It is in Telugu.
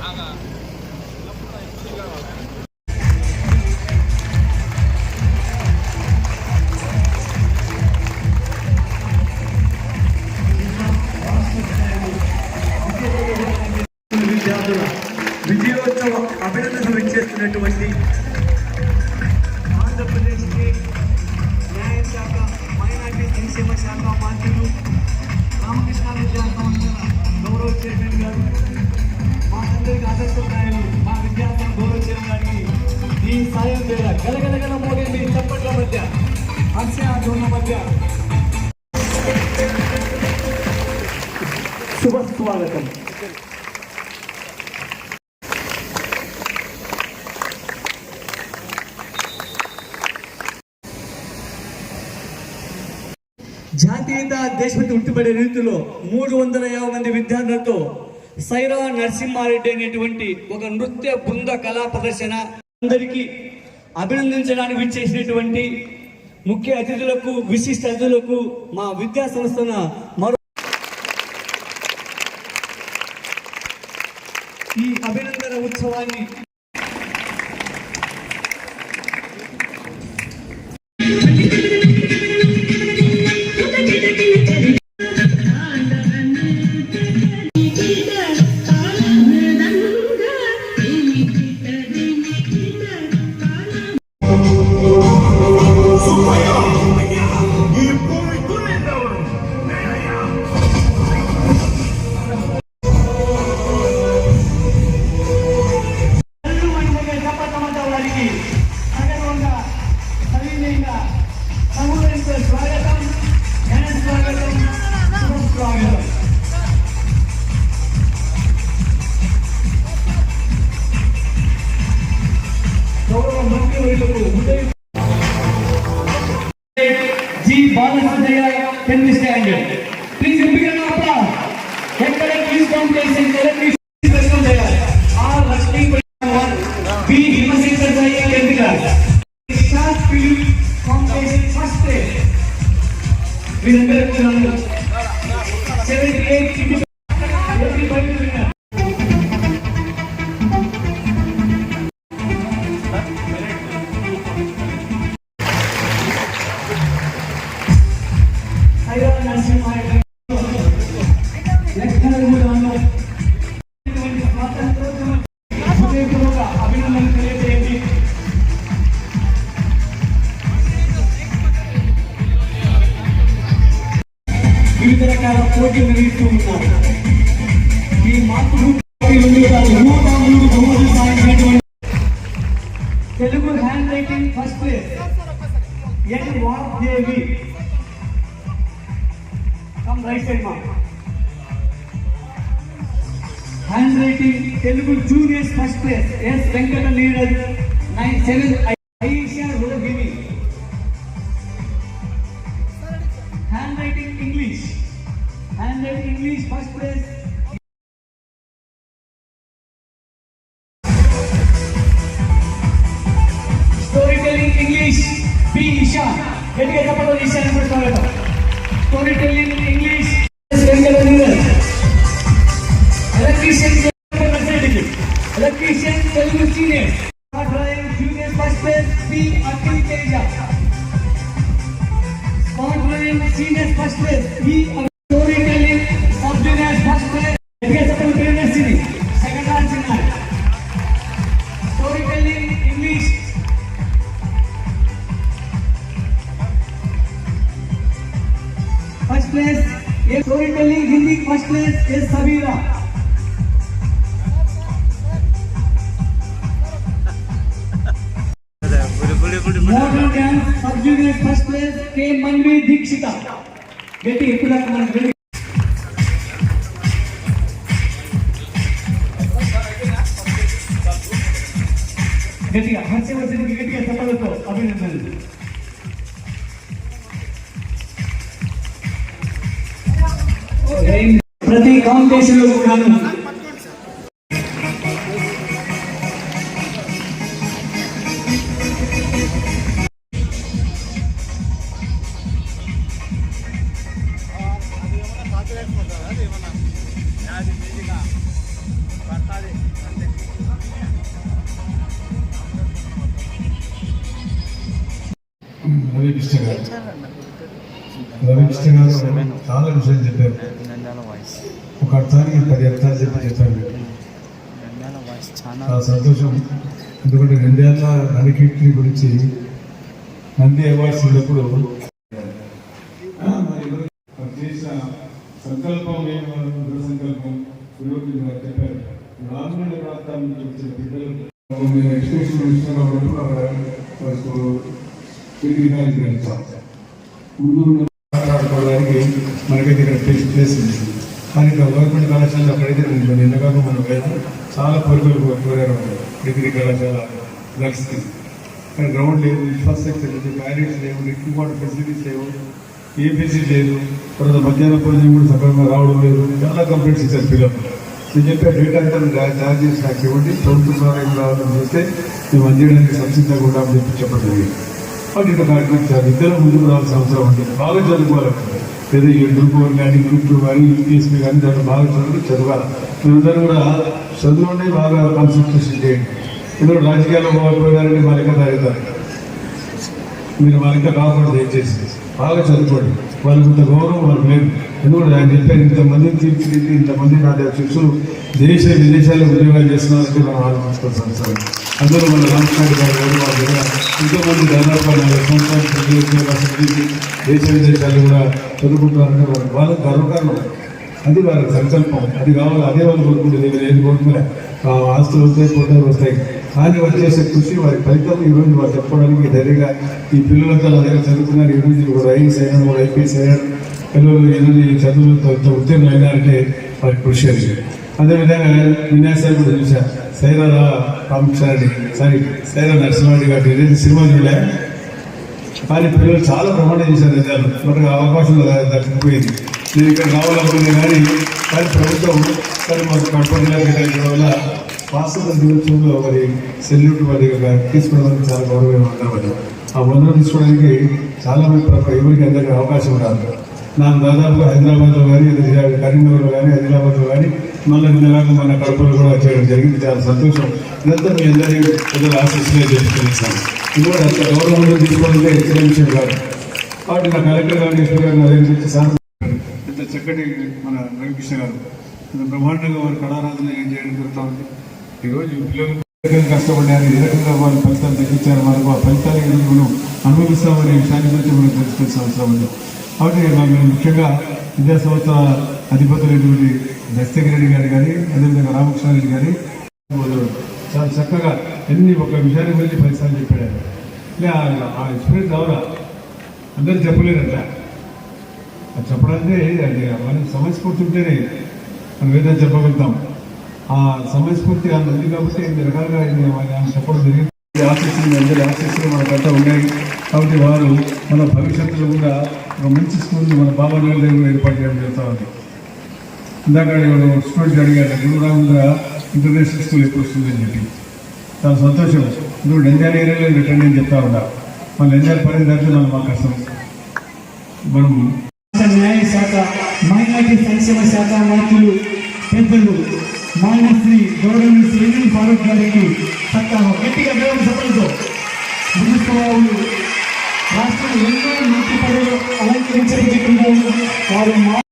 아가 సాయం వేళ గలగలగల మోగే మీ చప్పట్ల మధ్య. హర్ష మధ్య. శుభ స్వాగతం జాతీయత దేశభక్తి ఉట్టిపడే రీతిలో మూడు వందల యాభై మంది విద్యార్థులతో సైరా నరసింహారెడ్డి అనేటువంటి ఒక నృత్య బృంద కళా ప్రదర్శన. అందరికీ అభినందించడానికి విచ్చేసినటువంటి ముఖ్య అతిథులకు విశిష్ట అతిథులకు మా విద్యా సంస్థన మరో ఈ అభినందన ఉత్సవాన్ని dicen que రకాల పోటీలు నిర్వహిస్తూ ఉన్నారు ఈ మాతృ నూట మూడు బహుమతులు సాధించినటువంటి Telugu handwriting first place N Vagdevi come right side మా handwriting Telugu juniors first place S Venkata Neeraj nine seven English first place. Storytelling English B Isha. Jadi kita perlu Isha yang bersama Storytelling English. Electrician Electrician Telugu Senior. Drawing Junior first place B Akhil Teja. Drawing Senior first place B first place ये story telling Hindi first place ये सबीरा डांस सब फ़र्स्ट के मनवी दीक्षिता बेटी इपुला ప్రతి కాంపిటీషన్లో కూడాను మిస్టర్ గారు. రవికృష్ణ గారు చాలా విషయాలు చెప్పారు. ఒక అర్థానికి పది అర్థాలు చెప్పి చెప్పారు చాలా సంతోషం. ఎందుకంటే రెండేళ్ళ నడికీర్తిని గురించి నంది అవార్డ్స్ ఉన్నప్పుడు చేసిన సంకల్పం ఏమి దృఢ సంకల్పం. చెప్పారు. గ్రామీణ ప్రాంతాల నుంచి వచ్చిన పిల్లలు నేను ఎడ్యుకేషన్ మినిస్టర్ ఉన్నప్పుడు అక్కడ ముందు మనకైతే ఇక్కడ ప్లేస్ ప్లేస్ ఉంది. కానీ ఇక్కడ గవర్నమెంట్ కళాశాలలో అక్కడైతే నేను ఎంతకాలం మనం లేదు చాలా కోరికలు కోరారు డిగ్రీ కళాశాల గర్ల్స్కి కానీ గ్రౌండ్ లేదు ఇన్ఫ్రాస్ట్రక్చర్ లేదు టాయిలెట్స్ లేవు డ్రింకింగ్ వాటర్ ఫెసిలిటీస్ లేవు ఏ ఫెసిలిటీ లేదు. తర్వాత మధ్యాహ్నం భోజనం కూడా సక్రమంగా రావడం లేదు. చాలా కంప్లైంట్స్ ఇచ్చారు పిల్లలు. నేను చెప్పే డేటా అంతా జారీ చేసి నాకు ఇవ్వండి. ప్రభుత్వం ద్వారా ఏం రావాలని చూస్తే మేము అందించడానికి సంసిద్ధంగా కూడా అని చెప్పి చెప్పడం జరిగింది. వాళ్ళు ఇట్లా కార్యక్రమం ఇద్దరు ముందుకు రావాల్సిన అవసరం ఉంది. బాగా చదువుకోవాలి ఏదో ఈ కానీ గ్రూప్లు కానీ యూపీఎస్పీ కానీ దాన్ని బాగా చదువు చదవాలి. మీరందరూ కూడా చదువునే బాగా కాన్సన్ట్రేషన్ చేయండి. ఎందుకంటే రాజకీయాల్లో పోవాలంటే మరింత లెక్క తాగుతారు మీరు మరింత లెక్క కాకుండా దయచేసి. బాగా చదువుకోండి. వాళ్ళకి ఇంత గౌరవం వాళ్ళకి లేదు. ఎందుకంటే ఆయన చెప్పారు ఇంతమందిని తీర్చిదిద్ది ఇంతమంది నా దగ్గర శిష్యులు దేశ విదేశాల్లో ఉద్యోగాలు చేస్తున్నారంటే మనం ఆలోచించుకోవాలి సార్ అందులో మన రామకృష్ణ గారు గారు వాళ్ళ దగ్గర ఎంతో మంది దాదాపు నలభై సంవత్సరాలు ఉద్యోగాలు సిద్ధించి దేశ విదేశాలు కూడా చదువుకుంటున్నారంటే వాళ్ళకి వాళ్ళకి గర్వకారణం. అది వాళ్ళ సంకల్పం. అది కావాలి అదే వాళ్ళు కోరుకుంటుంది నేను ఏది కోరుకునే ఆస్తులు వస్తాయి పోతారు వస్తాయి. కానీ వచ్చేసే కృషి వారి ఫలితం ఈరోజు వారు చెప్పడానికి చెప్పుకోవడానికి ధైర్యంగా ఈ పిల్లలతో నా చదువుతున్నారు చదువుకున్నారు. ఈ రోజు కూడా ఐఏఎస్ అయినా ఐపీఎస్ అయ్యారు పిల్లలు ఈరోజు ఈ చదువులతో ఇంత ఉత్తీర్ణులు అయినారంటే వారి కృషి అది అదేవిధంగా విన్యాసాలు కూడా చూసా. సైరా రామకృష్ణారెడ్డి సారీ సైరా నరసింహారెడ్డి గారి ఏదైతే సినిమా చూడలే. కానీ పిల్లలు చాలా ప్రమాణం చేశారు నిజాలు మనకు అవకాశం ద- దక్కిపోయింది. నేను ఇక్కడ రావాలనుకునే కానీ కానీ ప్రభుత్వం కానీ మాకు కడప వల్ల వాస్తవ దినోత్సవంలో మరి సెల్యూట్ వారి తీసుకోవడానికి చాలా గౌరవం అందరం ఆ వందలు తీసుకోవడానికి చాలా మంది ఎవరికి అందరికీ అవకాశం రాదు నాకు దాదాపుగా హైదరాబాద్లో కానీ కరీంనగర్లో కానీ హైదరాబాద్లో కానీ మళ్ళీ నిన్నలాగా మన కడపలో కూడా చేయడం జరిగింది. చాలా సంతోషం. ఇదంతా మీ అందరి పెద్దల ఆశీస్సులే చేసుకున్నాను ఇది కూడా అంత గౌరవంలో తీసుకోవాలంటే చిన్న విషయం కాదు. కాబట్టి నా కలెక్టర్ గారు ఎస్పీ గారు నరేంద్ర దగ్గర సార్ ఇంత చక్కటి మన రవికృష్ణ గారు బ్రహ్మాండంగా వారి కళారాధన ఏం చేయడం జరుగుతూ ఉంది. ఈరోజు పిల్లలు కష్టపడ్డారు. ఏ రకంగా వాళ్ళు ఫలితాలు తగ్గించారు మనకు ఆ ఫలితాలు ఈరోజు మనం అనుభవిస్తామనే విషయాన్ని గురించి మనం తెలుసుకోవాల్సిన అవసరం ఉంది. కాబట్టి మనం ముఖ్యంగా విద్యా సంస్థ అధిపతులైనటువంటి దస్తగిరెడ్డి గారు కానీ అదేవిధంగా రామకృష్ణారెడ్డి గారి చాలా చక్కగా ఎన్ని ఒక విషయాన్ని గురించి పరిశ్రమ చెప్పాడు లే ఆ- ఎక్స్పీరియన్స్ అవునా అందరూ చెప్పలేరంట అది చెప్పడానికే అది మనం సమస్య ఉంటేనే మనం ఏదైనా చెప్పగలుగుతాం. ఆ సమయస్ఫూర్తి అంత ఉంది కాబట్టి ఎన్ని రకాలుగా ఆయన ఆయన చెప్పడం జరిగింది. ఆశిస్తుంది ఆశీస్సులు అందరి ఆశీస్సులు మనకంతా ఉన్నాయి. కాబట్టి వారు మన భవిష్యత్తులో కూడా ఒక మంచి స్కూల్ మన బాబా దగ్గర ఏర్పాటు చేయడం జరుగుతూ ఉంది. ఇందాక స్టూడెంట్ అడిగారు గురురాముల ఇంటర్నేషనల్ స్కూల్ ఎప్పుడు వస్తుందని చెప్పి. చాలా సంతోషం. నువ్వు నంద్యాల ఏరియాలో రిటర్న్ అని చెప్తా ఉన్నా. మన నంద్యాల పని దాంట్లో మనం మా కష్టం. మనం న్యాయ శాఖ మైనార్టీ సంక్షేమ శాఖ మంత్రులు పెద్దలు మాన్యశ్రీ గౌరవ శ్రీ ఫారూక్ గారికి సత్తాను గట్టిగా గౌరవ సభలతో మున్సిపల్ రాష్ట్రం ఎన్నో మంత్రి పదవులు అలంకరించడం వారు